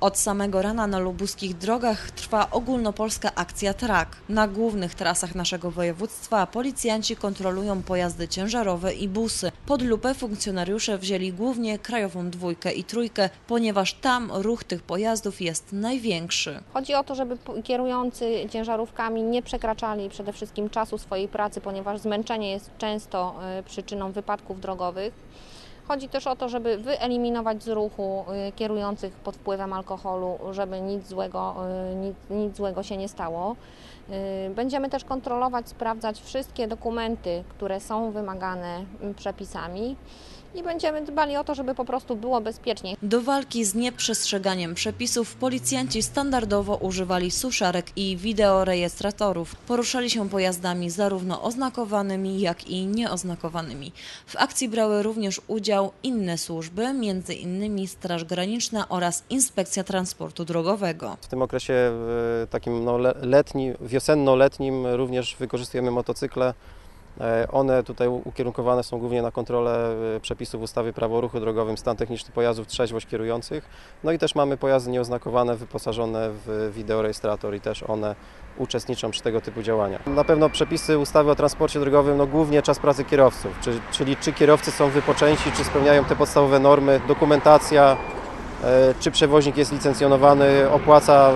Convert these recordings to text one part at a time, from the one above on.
Od samego rana na lubuskich drogach trwa ogólnopolska akcja TRAK. Na głównych trasach naszego województwa policjanci kontrolują pojazdy ciężarowe i busy. Pod lupę funkcjonariusze wzięli głównie krajową dwójkę i trójkę, ponieważ tam ruch tych pojazdów jest największy. Chodzi o to, żeby kierujący ciężarówkami nie przekraczali przede wszystkim czasu swojej pracy, ponieważ zmęczenie jest często e, przyczyną wypadków drogowych. Chodzi też o to, żeby wyeliminować z ruchu e, kierujących pod wpływem alkoholu, żeby nic złego, e, nic, nic złego się nie stało. E, Będziemy też kontrolować, sprawdzać wszystkie dokumenty, które są wymagane m, przepisami i będziemy dbali o to, żeby po prostu było bezpiecznie. Do walki z nieprzestrzeganiem przepisów policjanci standardowo używali suszarek i wideorejestratorów. Poruszali się pojazdami zarówno oznakowanymi, jak i nieoznakowanymi. W akcji brały również udział inne służby, m.in. Straż Graniczna oraz Inspekcja Transportu Drogowego. W tym okresie e, takim no, le- letni, wiosenno-letnim również wykorzystujemy motocykle. E, One tutaj ukierunkowane są głównie na kontrolę e, przepisów ustawy Prawo o ruchu drogowym, stan techniczny pojazdów, trzeźwość kierujących. No i też mamy pojazdy nieoznakowane, wyposażone w wideorejestrator i też one uczestniczą przy tego typu działaniach. Na pewno przepisy ustawy o transporcie drogowym, no głównie czas pracy kierowców, czy, czyli czy kierowcy są wypoczęci, czy spełniają te podstawowe normy, dokumentacja, E, czy przewoźnik jest licencjonowany, opłaca,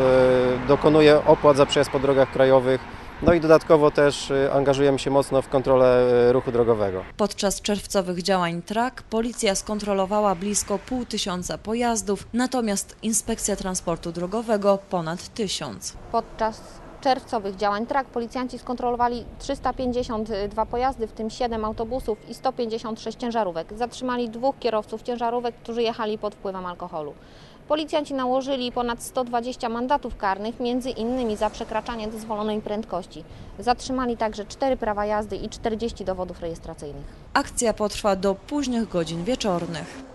dokonuje opłat za przejazd po drogach krajowych. No i dodatkowo też e, angażujemy się mocno w kontrolę e, ruchu drogowego. Podczas czerwcowych działań TRAK policja skontrolowała blisko pół tysiąca pojazdów, natomiast Inspekcja Transportu Drogowego ponad tysiąc. Podczas czerwcowych działań TRAK policjanci skontrolowali 352 pojazdy, w tym 7 autobusów i 156 ciężarówek. Zatrzymali dwóch kierowców ciężarówek, którzy jechali pod wpływem alkoholu. Policjanci nałożyli ponad 120 mandatów karnych, między innymi za przekraczanie dozwolonej prędkości. Zatrzymali także 4 prawa jazdy i 40 dowodów rejestracyjnych. Akcja potrwa do późnych godzin wieczornych.